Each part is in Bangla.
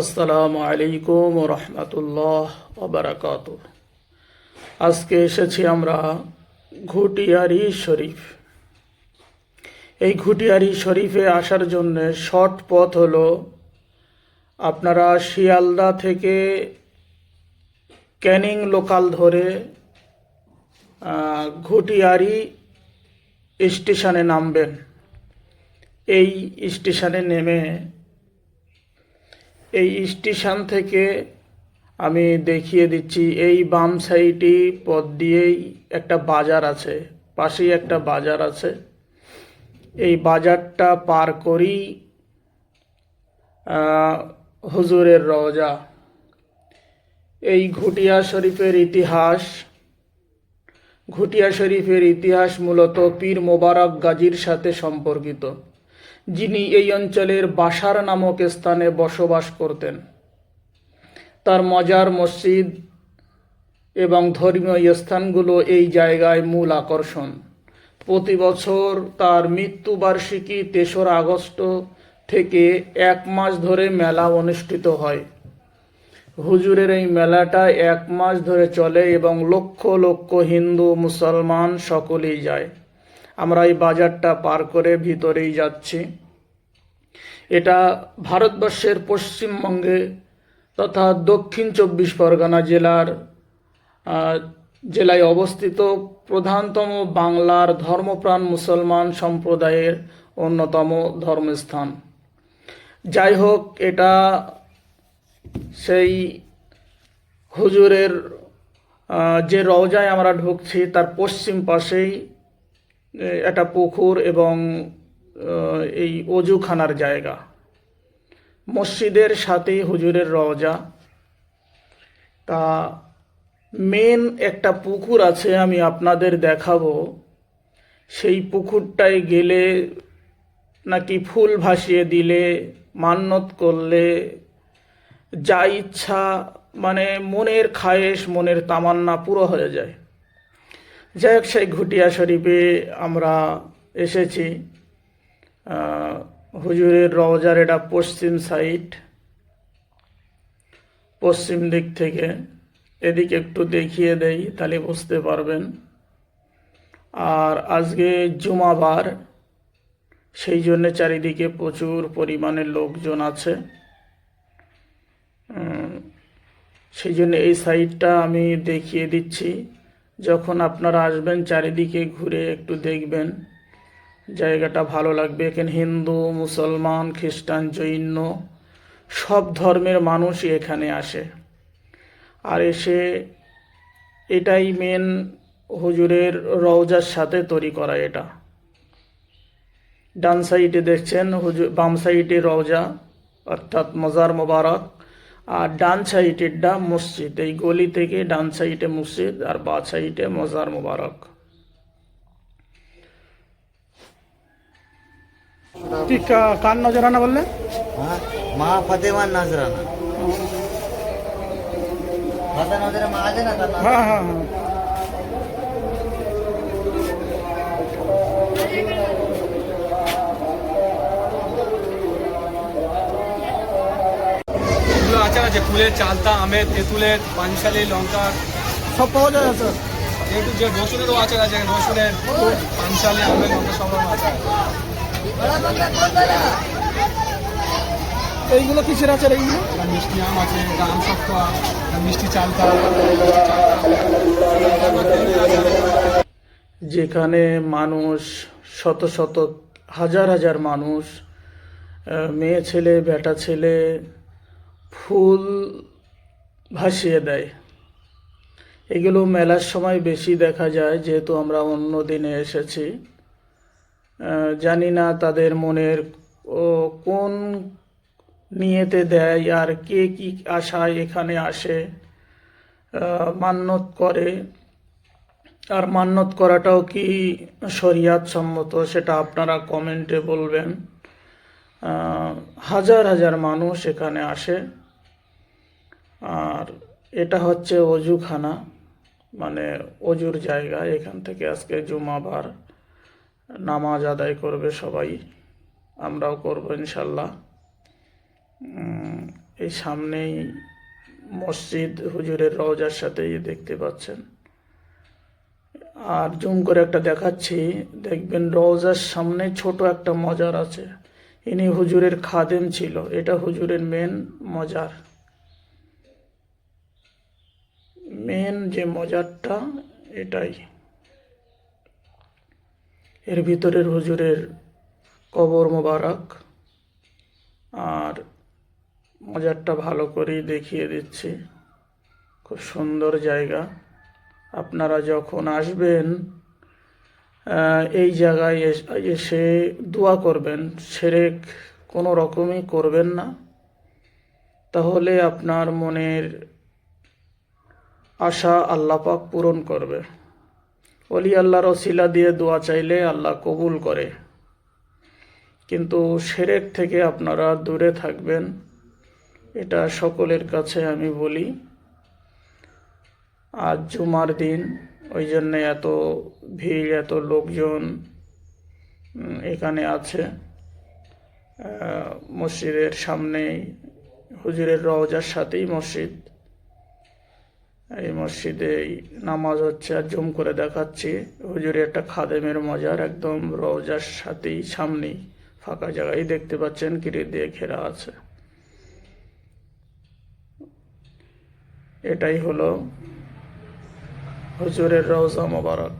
আসসালামু আলাইকুম রহমতুল্লাহ ওবরাকাত আজকে এসেছি আমরা ঘুটিয়ারি শরীফ। এই ঘুটিয়ারি শরীফে আসার জন্য শর্ট পথ হলো, আপনারা শিয়ালদা থেকে ক্যানিং লোকাল ধরে ঘুটিয়ারি স্টেশনে নামবেন। এই স্টেশনে নেমে এই স্টেশন থেকে আমি দেখিয়ে দিচ্ছি এই বাম সাইডে পথ দিয়েই একটা বাজার আছে পাশেই একটা বাজার আছে। এই বাজারটা পার আহ, হুজুরের রওজা। এই ঘুটিয়া শরীফের ইতিহাস ঘুটিয়া শরীফের ইতিহাস মূলত পীর মোবারক গাজীর সাথে সম্পর্কিত। যিনি এই অঞ্চলের বাসার নামক স্থানে বসবাস করতেন। তার মজার মসজিদ এবং ধর্মীয় স্থানগুলো এই জায়গায় মূল আকর্ষণ। প্রতি বছর তার মৃত্যুবার্ষিকী তেসরা আগস্ট থেকে এক মাস ধরে মেলা অনুষ্ঠিত হয়। হুজুরের এই মেলাটা এক মাস ধরে চলে এবং লক্ষ লক্ষ হিন্দু, মুসলমান সকলেই যায়। আমরা এই বাজারটা পার করে ভিতরেই যাচ্ছি। এটা ভারতবর্ষের পশ্চিমবঙ্গে তথা দক্ষিণ চব্বিশ পরগনা জেলার জেলায় অবস্থিত প্রধানতম বাংলার ধর্মপ্রাণ মুসলমান সম্প্রদায়ের অন্যতম ধর্মস্থান। যাই হোক, এটা সেই হুজুরের যে রওজায় আমরা ঢুকছি, তার পশ্চিম পাশেই একটা পুকুর এবং এই অজুখানার জায়গা। মসজিদের সাথেই হুজুরের রওজা। তা মেন একটা পুকুর আছে, আমি আপনাদের দেখাবো। সেই পুকুরটায় গেলে নাকি ফুল ভাসিয়ে দিলে মান্যত করলে, যা ইচ্ছা মানে মনের খায়েশ, মনের তামান্না পুরো হয়ে যায়। যাই হোক সেই ঘুটিয়া শরীফে আমরা এসেছি হুজুরের রওজার এটা পশ্চিম সাইড, পশ্চিম দিক থেকে। এদিকে একটু দেখিয়ে দেই, তাহলে বুঝতে পারবেন। আর আজকে জুমাবার, সেই জন্য চারিদিকে প্রচুর পরিমাণে লোকজন আছে। সেই জন্য এই সাইডটা আমি দেখিয়ে দিচ্ছি। যখন আপনারা আসবেন, চারিদিকে ঘুরে একটু দেখবেন, জায়গাটা ভালো লাগবে। এখানে হিন্দু, মুসলমান, খ্রিস্টান, জৈন, সব ধর্মের মানুষই এখানে আসে। আর এসে এটাই মেন হুজুরের রওজার সাথে তৈরি করা এটা। ডান সাইডে দেখছেন হুজুর বাম সাইডে রওজা, অর্থাৎ মজার মোবারক। আর ডান সাইডেরটা মসজিদ এই গলি থেকে ডান সাইডে মসজিদ আর বা সাইডে মজার মোবারক। ঠিক কার নজরানা বললে? হ্যাঁ মা ফতেমান নাজরানা। হ্যাঁ হ্যাঁ হ্যাঁ। আচার আছে ফুলের চালতা আমের তেঁতুলের পানশালি লঙ্কা। সব পাওয়া যায় স্যার। যেহেতু যে রসুনেরও আচার আছে রসুনের পানশালি আমের লঙ্কা সব আচার আছে। এইগুলো কিসের আচার এইগুলো? মিষ্টি আম আছে আম এটা মিষ্টি চালতা। যেখানে মানুষ শত শত হাজার হাজার মানুষ মেয়ে ছেলে বেটা ছেলে ফুল ভাসিয়ে দেয়। এগুলো মেলার সময় বেশি দেখা যায়, যেহেতু আমরা অন্য দিনে এসেছি। জানি না তাদের মনের কোন নিয়েতে দেয় আর কে কি আশায় এখানে আসে। মান্যত করে। আর মান্যত করাটাও কি শরিয়াত সম্মত সেটা আপনারা কমেন্টে বলবেন। হাজার হাজার মানুষ এখানে আসে। আর এটা হচ্ছে অজুখানা মানে অজুর জায়গা। এখান থেকে আজকে জুমাবার নামাজ আদায় করবে সবাই। আমরাও করব ইনশাল্লাহ। এই সামনেই মসজিদ হুজুরের রওজার সাথেই দেখতে পাচ্ছেন। আর জুম করে একটা দেখাচ্ছি। দেখবেন রওজার সামনে ছোট একটা মজার আছে। ইনি হুজুরের খাদেম ছিল। এটা হুজুরের মেন মজার। মেন যে মজারটা এটাই। এর ভিতরের হুজুরের কবর মোবারক আর মজারটা ভালো করেই দেখিয়ে দিচ্ছি। খুব সুন্দর জায়গা। আপনারা যখন আসবেন এই জায়গায় এসে দোয়া করবেন। সেরেক কোনো রকমই করবেন না। তাহলে আপনার মনের আশা আল্লাপাক পূরণ করবে। অলি আল্লাহর ওসিলা দিয়ে দোয়া চাইলে আল্লাহ কবুল করে। কিন্তু সেরেক থেকে আপনারা দূরে থাকবেন, এটা সকলের কাছে আমি বলি। আজ জুমার দিন, ওই জন্যে এত ভিড়, এত লোকজন এখানে আছে। মসজিদের সামনেই, হুজুরের রওজার সাথেই মসজিদ। এই মসজিদে নামাজ হচ্ছে আর জুম করে দেখাচ্ছি। হুজুরের একটা খাদেমের মজার একদম রওজার সাথেই সামনেই ফাঁকা জায়গায় দেখতে পাচ্ছেন কিরে দিয়ে ঘেরা আছে। এটাই হলো হুজুরের রওজা মোবারক।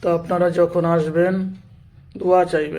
তো আপনারা যখন আসবেন, দোয়া চাইবেন।